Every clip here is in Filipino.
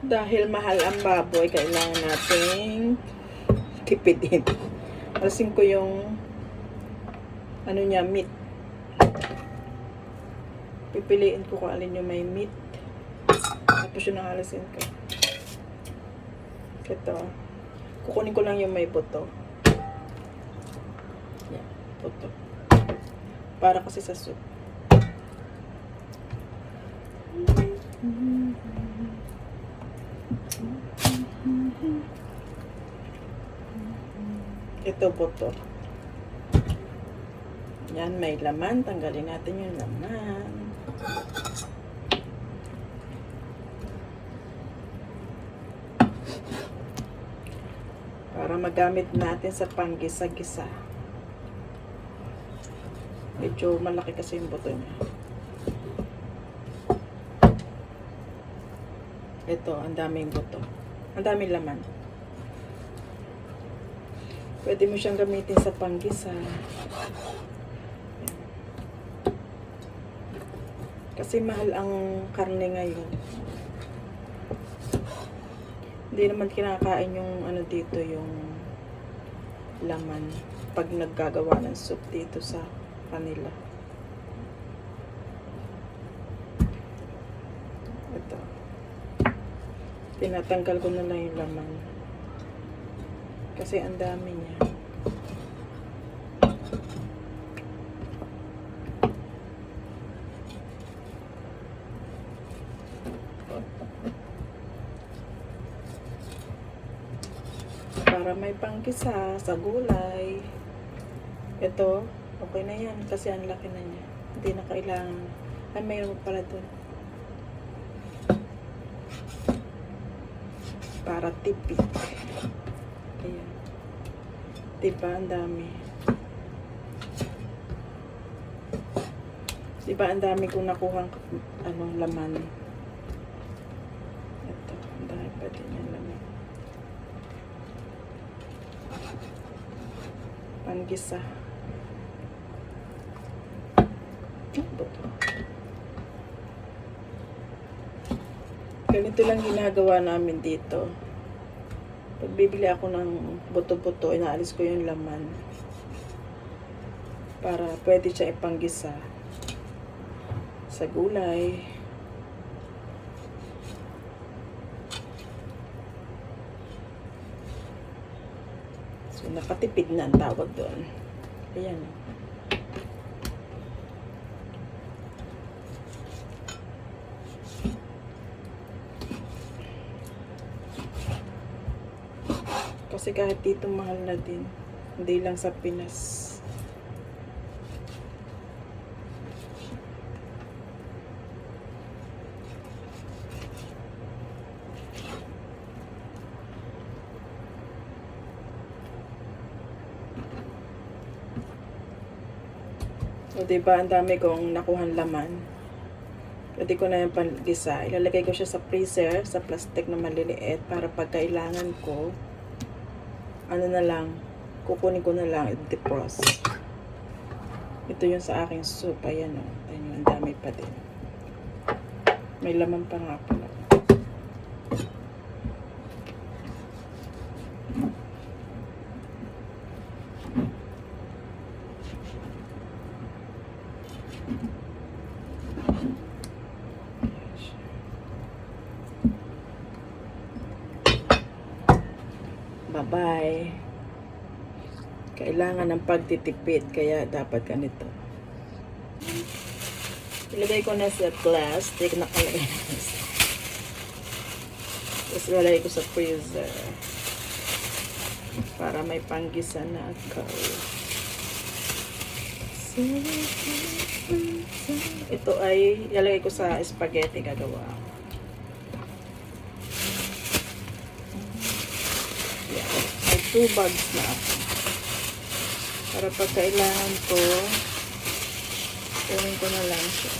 Dahil mahal ang baboy, kailangan nating tipidin. Alasin ko yung ano niya, meat. Pipiliin ko kung alin yung may meat. Tapos yun ang alasin ko. Ito. Kukunin ko lang yung may buto. Yan, buto. Para kasi sa soup. Ito buto. Yan, may laman. Tanggalin natin yung laman. Para magamit natin sa panggisa-gisa. Medyo malaki kasi yung buto niya. Ito, ang daming buto. Ang daming laman. Pwede mo siyang gamitin sa panggisa. Kasi mahal ang karne ngayon. Hindi naman kinakain yung ano dito, yung laman. Pag naggagawa ng soup dito sa kanila. Ito. Tinatanggal ko na lang yung laman. Kasi ang dami niya. Para may pangkisa sa gulay. Ito, okay na yan kasi ang laki na niya. Hindi na kailangan. Ay, mayroon pala doon. Para tipid. Ayan. Diba, ang dami. Diba, ang dami kong nakuhang ano, laman. Ito, ang dami pa din yung laman. Panggisa. Ano ba to? Ganito lang ginagawa namin dito. Pag ako ng buto-buto, inaalis ko yung laman. Para pwede siya ipanggisa sa gulay. So, nakatipid na ang tawag doon. Ayan. Kasi kahit dito mahal na din. Hindi lang sa Pinas. O diba, ang dami kong nakuhan laman. Pwede ko na yung panggisa. Ilalagay ko siya sa freezer, sa plastic na maliliit, para pag kailangan ko, ano na lang, kukunin ko na lang, i-defrost. Ito yung sa aking soup. Ayan o. Ayan yung ang dami pa din. May laman pa nga pala. Bye-bye. Kailangan ng pagtitipid, kaya dapat ganito. Ilagay ko na sa plastic na sa Tapos ilagay ko sa freezer. Para may panggisa na ako. Ito ay ilalagay ko sa spaghetti gagawa. ako. 2 bags na ako. Para pag ko, kunin ko na lang siya.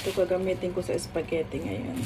Ito gagamitin ko sa spaghetti ngayon.